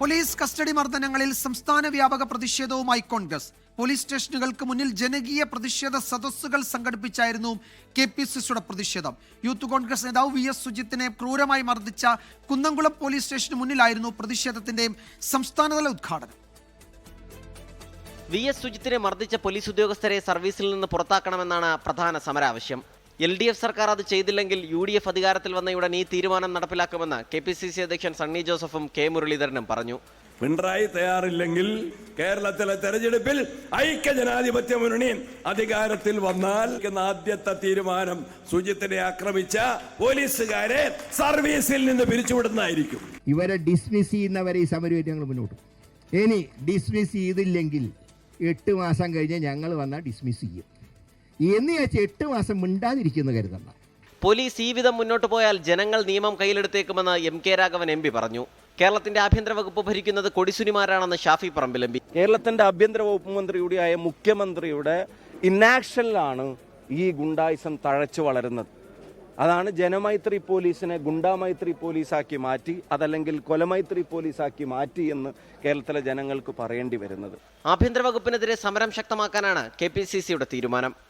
Police custody മർദ്ദനങ്ങളിൽ സംസ്ഥാന വ്യാപക പ്രതിഷേധവുമായി കോൺഗ്രസ്. പോലീസ് സ്റ്റേഷനുകൾക്ക് മുന്നിൽ ജനകീയ പ്രതിഷേധ സദസ്സുകൾ സംഘടിപ്പിച്ചായിരുന്നു കെ പി സി സിയുടെ പ്രതിഷേധം. യൂത്ത് കോൺഗ്രസ് നേതാവ് വി എസ് സുജിത്തിനെ ക്രൂരമായി മർദ്ദിച്ച കുന്നംകുളം പോലീസ് സ്റ്റേഷന് മുന്നിലായിരുന്നു പ്രതിഷേധത്തിന്റെ സംസ്ഥാനതല ഉദ്ഘാടനം. വി എസ് സുജിത്തിനെ മർദ്ദിച്ച പോലീസ് ഉദ്യോഗസ്ഥരെ സർവീസിൽ നിന്ന് പുറത്താക്കണമെന്നാണ് പ്രധാന സമരാവശ്യം. എൽ ഡി എഫ് സർക്കാർ അത് ചെയ്തില്ലെങ്കിൽ യു ഡി എഫ് അധികാരത്തിൽ വന്ന ഉടൻ ഈ തീരുമാനം നടപ്പിലാക്കുമെന്ന് കെ പി സി സി അധ്യക്ഷൻ സണ്ണി ജോസഫും കെ മുരളീധരനും പറഞ്ഞു. പിണറായി തയ്യാറില്ലെങ്കിൽ കേരളത്തിലെ തെരഞ്ഞെടുപ്പിൽ ഐക്യ ജനാധിപത്യ മുന്നണി അധികാരത്തിൽ വന്നാൽ ആദ്യത്തെ തീരുമാനം സുജിത്തിനെ ആക്രമിച്ച പോലീസുകാരെ സർവീസിൽ നിന്ന് പിരിച്ചുവിടുന്നതായിരിക്കും. ഇവരെ ഡിസ്മിസ് ചെയ്യുന്നവരെ ഈ സമരമായിട്ട് ഞങ്ങൾ മുന്നോട്ട് ഇനി ഡിസ്മിസ് ചെയ്തില്ലെങ്കിൽ എട്ട് മാസം കഴിഞ്ഞ് ഞങ്ങൾ വന്നാൽ ഡിസ്മിസ് ചെയ്യും. എന്ന് വെച്ചാൽ എട്ട് മാസം മിണ്ടാതിരിക്കുന്നു കരുതണ്ട. പോലീസ് ഈ വിധം മുന്നോട്ട് പോയാൽ ജനങ്ങൾ നിയമം കയ്യിലെടുത്തേക്കുമെന്ന് M K Raghavan M P പറഞ്ഞു. കേരളത്തിന്റെ ആഭ്യന്തര വകുപ്പ് ഭരിക്കുന്നത് കൊടിസുനിമാരാണെന്ന് ഷാഫി പറമ്പിൽ എം പി. കേരളത്തിന്റെ ആഭ്യന്തര വകുപ്പ് മന്ത്രി കൂടിയായ മുഖ്യമന്ത്രിയുടെ ഇന്നാക്ഷനിലാണ് ഈ ഗുണ്ടായിസം തഴച്ചു വളരുന്നത്. അതാണ് ജനമൈത്രി പോലീസിനെ ഗുണ്ടാമൈത്രി പോലീസാക്കി മാറ്റി അതല്ലെങ്കിൽ കൊലമൈത്രി പോലീസാക്കി മാറ്റി എന്ന് കേരളത്തിലെ ജനങ്ങൾക്ക് പറയേണ്ടി വരുന്നത്. ആഭ്യന്തര വകുപ്പിനെതിരെ സമരം ശക്തമാക്കാനാണ് കെ പി സി സിയുടെ തീരുമാനം.